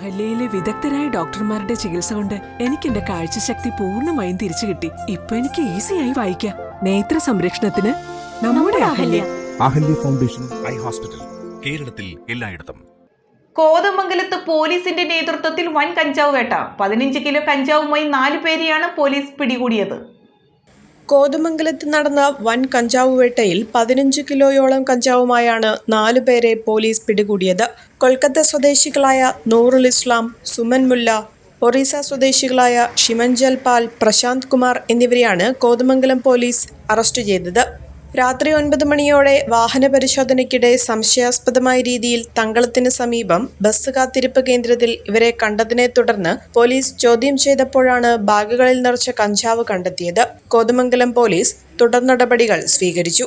അഹല്യയിലെ വിദഗ്ധരായ ഡോക്ടർമാരുടെ ചികിത്സ കൊണ്ട് എനിക്ക് എന്റെ കാഴ്ചശക്തി പൂർണമായും തിരിച്ചു കിട്ടി. ഇപ്പൊ എനിക്ക് ഈസിയായി വായിക്കാം. നേത്ര സംരക്ഷണത്തിന് നമ്മുടെ Ahalya. Ahalya foundation eye hospital കേരളത്തിൽ എല്ലായിടത്തും. കോതമംഗലത്ത് പോലീസിന്റെ നേതൃത്വത്തിൽ വൻ കഞ്ചാവ് വേട്ട. പതിനഞ്ച് കിലോ കഞ്ചാവുമായി നാലു പേരെയാണ് പോലീസ് പിടികൂടിയത്. കോതമംഗലത്ത് നടന്ന വൻ കഞ്ചാവ് വേട്ടയിൽ പതിനഞ്ച് കിലോയോളം കഞ്ചാവുമായാണ് നാലുപേരെ പോലീസ് പിടികൂടിയത്. കൊൽക്കത്ത സ്വദേശികളായ നൂറുൽ ഇസ്ലാം സുമൻ മുല്ല ഒറീസ സ്വദേശികളായ ഷിമൻ പാൽ പ്രശാന്ത് കുമാർ എന്നിവരെയാണ് കോതമംഗലം പോലീസ് അറസ്റ്റ് ചെയ്തത്. രാത്രി ഒൻപത് മണിയോടെ വാഹന പരിശോധനയ്ക്കിടെ സംശയാസ്പദമായ രീതിയിൽ തങ്കളത്തിന് സമീപം ബസ് കാത്തിരിപ്പ് കേന്ദ്രത്തിൽ ഇവരെ കണ്ടതിനെ തുടർന്ന് പോലീസ് ചോദ്യം ചെയ്തപ്പോഴാണ് ബാഗുകളിൽ നിറച്ച കഞ്ചാവ് കണ്ടെത്തിയത്. കോതമംഗലം പോലീസ് തുടർ നടപടികൾ സ്വീകരിച്ചു.